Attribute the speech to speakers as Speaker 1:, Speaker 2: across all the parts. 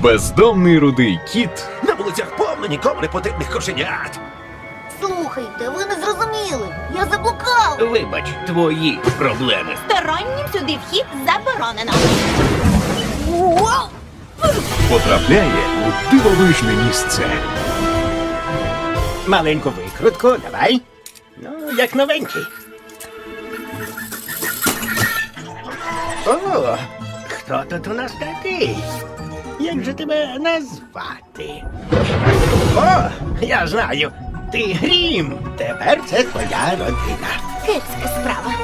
Speaker 1: Бездомний рудий кіт
Speaker 2: На вулицях повно нікому не потрібних кошенят.
Speaker 3: Слухайте, ви не зрозуміли. Я заблукав.
Speaker 4: Вибач, твої проблеми.
Speaker 5: Стороннім сюди вхід заборонено.
Speaker 1: Потрапляє у дивовижне місце.
Speaker 4: Маленьку викрутку, давай. Ну, як новенький. О, хто тут у нас такий? Як же тебе назвати? О, я знаю. Ти грім. Тепер це твоя родина.
Speaker 5: Кепська справа.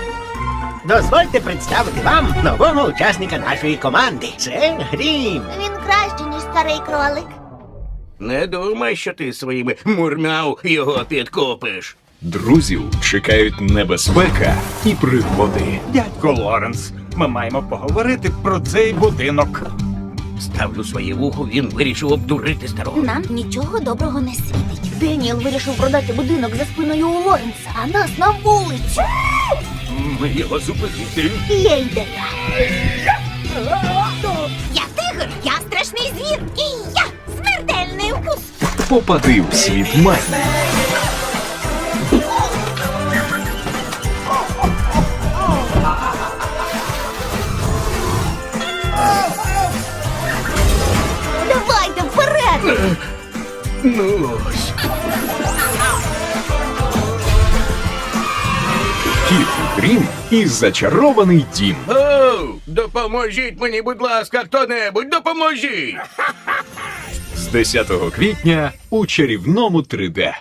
Speaker 4: Дозвольте представити вам нового учасника нашої команди. Це грім.
Speaker 3: Він краще, ніж старий кролик.
Speaker 4: Не думай, що ти своїми мурмяу його підкупиш.
Speaker 1: Друзів чекають небезпека і пригоди.
Speaker 6: Дядько Лоренс, ми маємо поговорити про цей будинок.
Speaker 4: Ставлю своє вухо, він вирішив обдурити старого.
Speaker 3: Нам нічого доброго не світить. Деніел вирішив продати будинок за спиною у Лоренса, а нас на вулицю.
Speaker 4: Ми його зупинити.
Speaker 3: Є ідея.
Speaker 5: Я тигр, я страшний звір, і я смертельний укус.
Speaker 1: Попади в світ магії.
Speaker 4: Ну ось.
Speaker 1: Кіт і Грім і зачарований дім.
Speaker 4: Оу, допоможіть мені, будь ласка, хто-небудь, допоможіть!
Speaker 1: З 10 квітня у чарівному 3D.